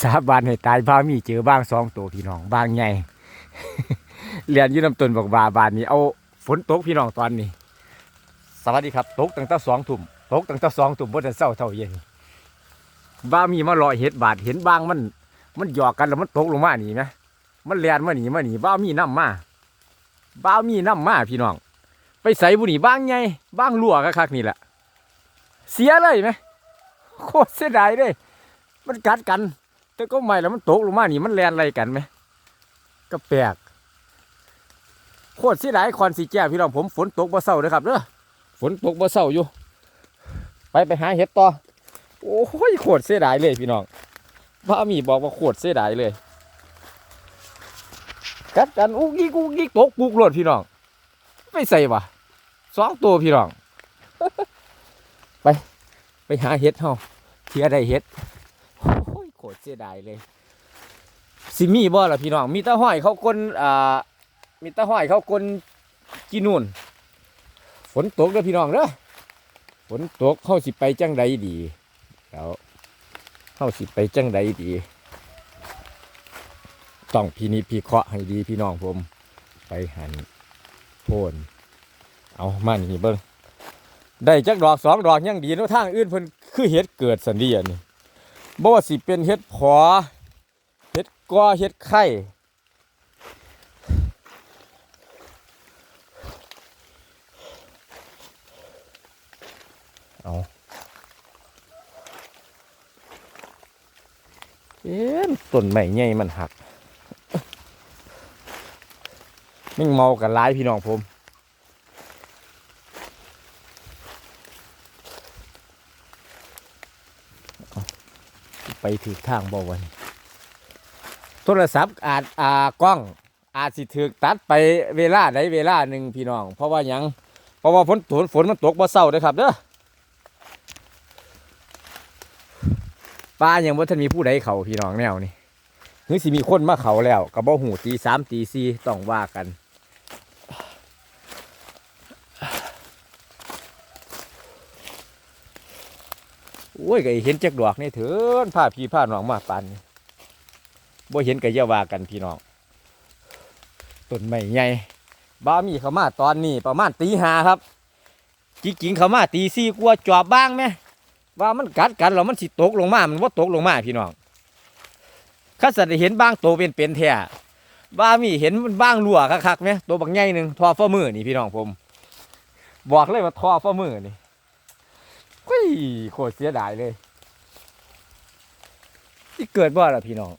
สาบานให้ตายพามีเจอบ้างสองตัวพี่น้องบ้างใหญ่เรียนยืนนำต้นบอกบาบานนี้เอาฝนตกพี่น้องตอนนี้ สวัสดีครับตกตั้งแต่สองทุ่มตกตั้งแต่สองทุ่มบนเศร้าเท่าเย็นบ้ามีมาลอยเห็ดบาดเห็นบ้างมัน มันหยอกกันแล้วมันตกลงมาหนีไหมมันเลียนมาหนีมาหนีบ้ามีน้ำมาบ้ามีน้ำมาพี่น้อง ไปใส่บุหรี่บ้างไงบ้างรั่วคักนี่แหละเสียเลยไหมโคตรเสียดายเลยมันกัดกัน แต่ก็ไม่แล้วมันตกลงมานี่มันแลนอะไรกันไหมก็แปลกโคตรเสียดายคอนสีแก้วพี่น้องผมฝนตกบ่เศร้าเลยครับเด้อฝนตกบ่เศร้าอยู่ ไปไปหาเห็ดต่อโอ้ยโคตรเสียดายเลยพี่น้องบ้ามีบอกว่าโคตรเสียดายเลยกัดกันอุ้กยิกอุ้กยิกตกปุกโลดพี่น้องไม่ใส่วะสองตัวพี่น้องไป ไปหาเห็ดเฮาเทียได้เห็ดโอ้ยโค ตรเสียดายเลยสิมีบ่ล่ะพี่น้องมีตะห้อยเขากลนอ่ามีตะห้อยเขากลนกินนู่นฝนตกเด้อพี่น้องเด้อฝนตกเข้าสิไปจังใดดีแล้วเข้าสิไปจังใดดี ต้องพินิจพิเคาะให้ดีพี่น้องผม ไปหันโพนเอามานี่เบิ้งได้จักดอกสองดอกยังดีเนาะทางอื่นเพิ่นคือเห็ดเกิดสันเดียนี่ บ่ว่าสิเป็นเห็ดผอเห็ดกอเห็ดไข่เอาเอ๊ะต้นใหม่ใหญ่มันหักมิ่งเมากันหลายพี่น้องผม ไปถือทางบ่วันโทรศัพท์อาจอ่ากล้อง อาจสิถือตัดไปเวลาใดเวลาหนึ่งพี่น้อง เพราะว่าหยังเพราะว่าฝนฝนฝนมันตกบ่เศร้าเด้อครับเด้อป้ายังบ่าทันมีผู้ใดเขาพี่น้องแนวนี่หรือสิมีคนมาเขาแล้วก็บ่หูตีสามตีสี่ต้องว่ากัน อ้ยก็เห็นจักดอกนี่เถินผ้าพี่ผ้าน้องมาปันบ่เห็นก็อย่าว่ากันพี่น้องต้นไม้ใหญ่บ้ามีเขามาตอนนี้ประมาณตีหาครับจริงเขามาตีสี่กลัวจอบบ้างไหมว่ามันกัดกันแล้วมันสิตกลงมามันว่าตกลงมาพี่น้องข้าสัตว์เห็นบ้างโตเป็นเป็นแท้บ้ามีเห็นมันบ้างรั่วคักๆไหมตัวบักใหญ่หนึ่งทอฟ้ามือนี่พี่น้องผม บอกเลยว่าทอฟ้ามือนี่ เฮ้ยโคตรเสียดายเลย ที่เกิดว่าล่ะพี่น้อง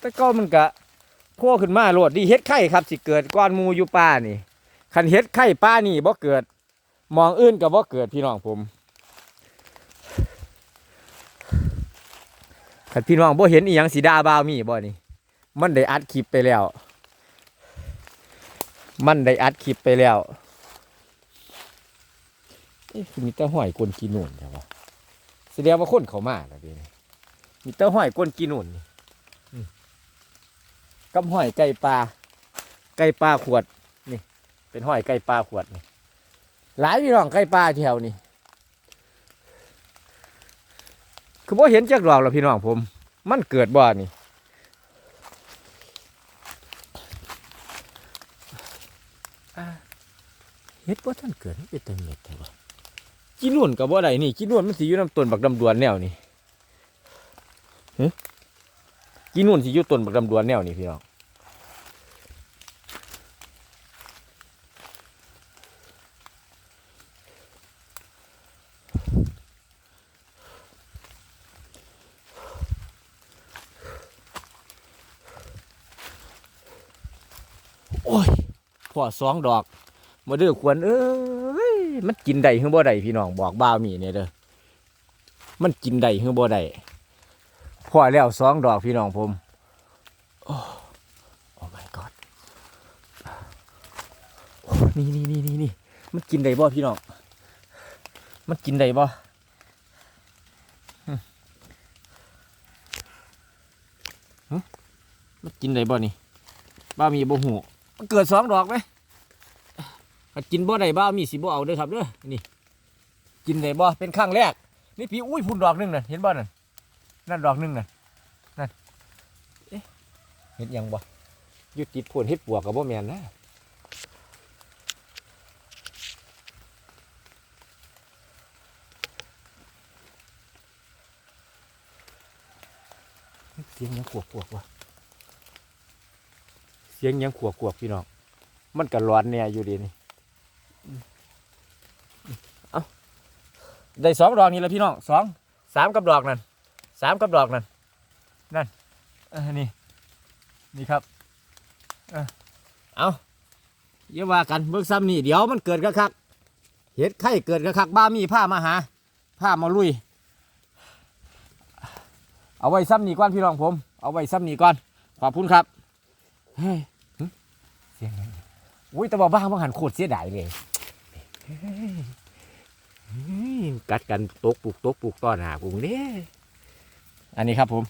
แต่ก็มันกะพ่ขึ้นมาโลดดีเฮ็ดไข่ครับสิเกิดก้อนมูอยู่ป่านี่คันเฮ็ดไข่ป้านี่บ่เกิด มองอื่นกับบ่เกิดพี่น้องผมคันพี่น้องบ่เห็นอีหยังสีดาบาวมีบ่นี่มันได้อัดคลิปไปแล้ว มันได้อัดคลิปไปแล้วเอ๊ะคือมีแต่ห้อยกลนกีนุ่นใช่ปะแสดงว่าคนเขามาแล้วเดี๋ยวนี้มีแต่ห้อยกลนกีนุ่นนี่อืมกับห้อยไก่ปลาไก่ปลาขวดนี่ เป็นห้อยไก่ปลาขวดนี่หลายพี่น้องไก่ปลาแถวนี่คือพ่เห็นจักดอกหรอกพี่น้องผม มันเกิดบ่อนี่ เฮ็ดบ่ท่านเกิดเป็นตังเม็ดแต่ว่ากินนุ่นกับบ่ได้นี่กินนุ่นมันสิอยู่น้ำต้นบักดำดวนแนวนี่หึกินนุ่นสิอยู่ต้นบักดำดวนแนวนี่พี่น้องโอ้ยพอสองดอก มาเด้อควรเอ้ยมันกินได้หรือบ่ได้พี่น้องบอกบ้าวมีเนี่ยเด้อมันกินได้หรือบ่ได้พอแล้วสองดอกพี่น้องผมโอ้โอ้ my god โอ้นี่นี่นี่นี่นี่มันกินได้บ่พี่น้องมันกินได้บ่มันกินได้บ่นี่บ้ามีบ่หูมันเกิดสองดอกไหม ถ้ากินบ่ได้บ้ามีสิบ่เอาเด้อครับเด้อนี่ กินได้บ่เป็นครั้งแรก นี่พี่อุ้ยพุ่นดอกหนึงน่ะเห็นบ่นั่นนั่นดอกหนึงน่ะนั่นเอ๊เห็นยังบ่อยู่ติดพุ่นเฮ็ดปวกกับบ่แม่นนะเสียงยังขวบขวบวะเสียงยังขวบขวบพี่น้อง มันก็ร้อนแน่อยู่ดีนี่ ได้สองดอกนี่แหละพี่น้องสองสามกับดอกนั่นสามกับดอกนั่นนั่นอนี่นี่ครับเออเอาอย่าว่ากันเบิกซ้ำนี่เดี๋ยวมันเกิดกระคักเห็ดไข่เกิดกระคักบ้ามีผ้ามาหาผ้ามาลุย เอาไว้ซ้ำนี่ก่อนพี่น้องผม เอาไว้ซ้ำนี่ก่อน ขอบคุณครับเฮ้ยเสียง อะไรอุ้ยแต่ว่าบ้าบางหันโคตรเสียดายเลยอืมกัดกันตกปลูกตกปลูกต้อนหาปุงเด้อันนี้ครับผม